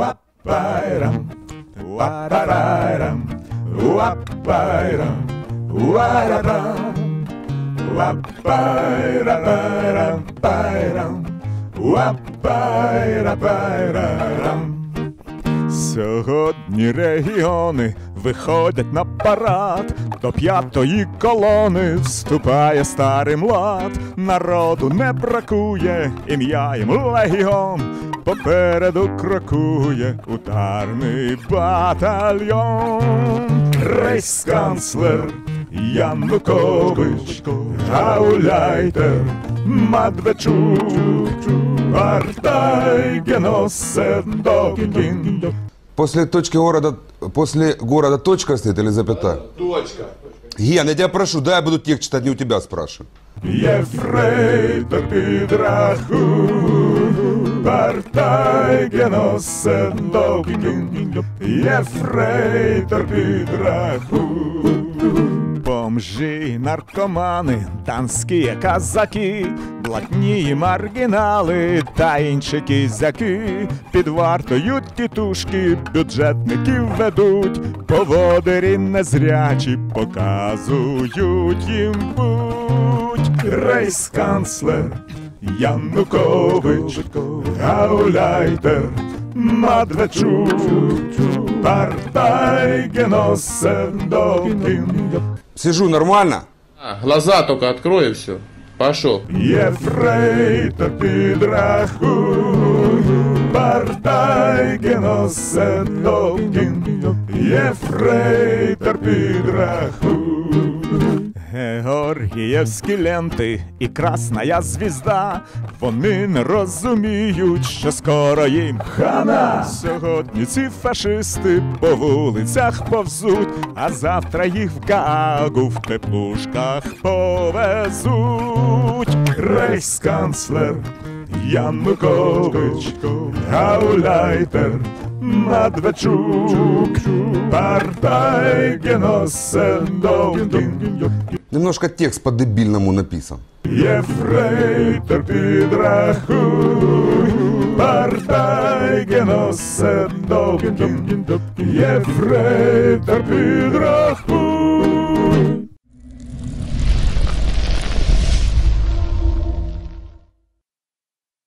Уапайрам, уапарайрам, уапайрам, уарарам, уапайрапайрам, пайрам, уапайрапайрарам. Сьогодні регіони виходять на парад, до п'ятої колони вступає старий млад. Народу не бракує, ім'я їм легіон, попереду крокує ударний батальйон. Рейхсканцлер Янукович, Гауляйтер, Мадвечук, Артай, Геносендокін. После точки города, после города точка стоит или запятая? Точка. Ген, я тебя прошу, дай я буду текст читать, не у тебя спрашиваю. Єфрейтор підрахуй, Артай, Геносендокін. Єфрейтор підрахуй. Бомжі, наркомани, танські казаки, блатні маргінали та інші кізяки під вартою тітушки бюджетників ведуть, поводирі незрячі показують їм путь. Рейсканцлер Янукович, Гауляйтер, Сижу нормально? А, глаза только открой и все. Пошел. Єфрейтор підрахуй, Партай, Геносендокін. Єфрейтор підрахуй. Георгієвські ленти і красна звізда, вони не розуміють, що скоро їм хана. Сьогодні ці фашисти по вулицях повзуть, а завтра їх в Гаагу в теплушках повезуть. Рейхсканцлер Янукович, Гауляйтер, Мадвечук, Партай, Геносендокін. Немножко текст по-дебильному написан. Єфрейтор підрахуй, Партай, Геносендокін. Єфрейтор підрахуй,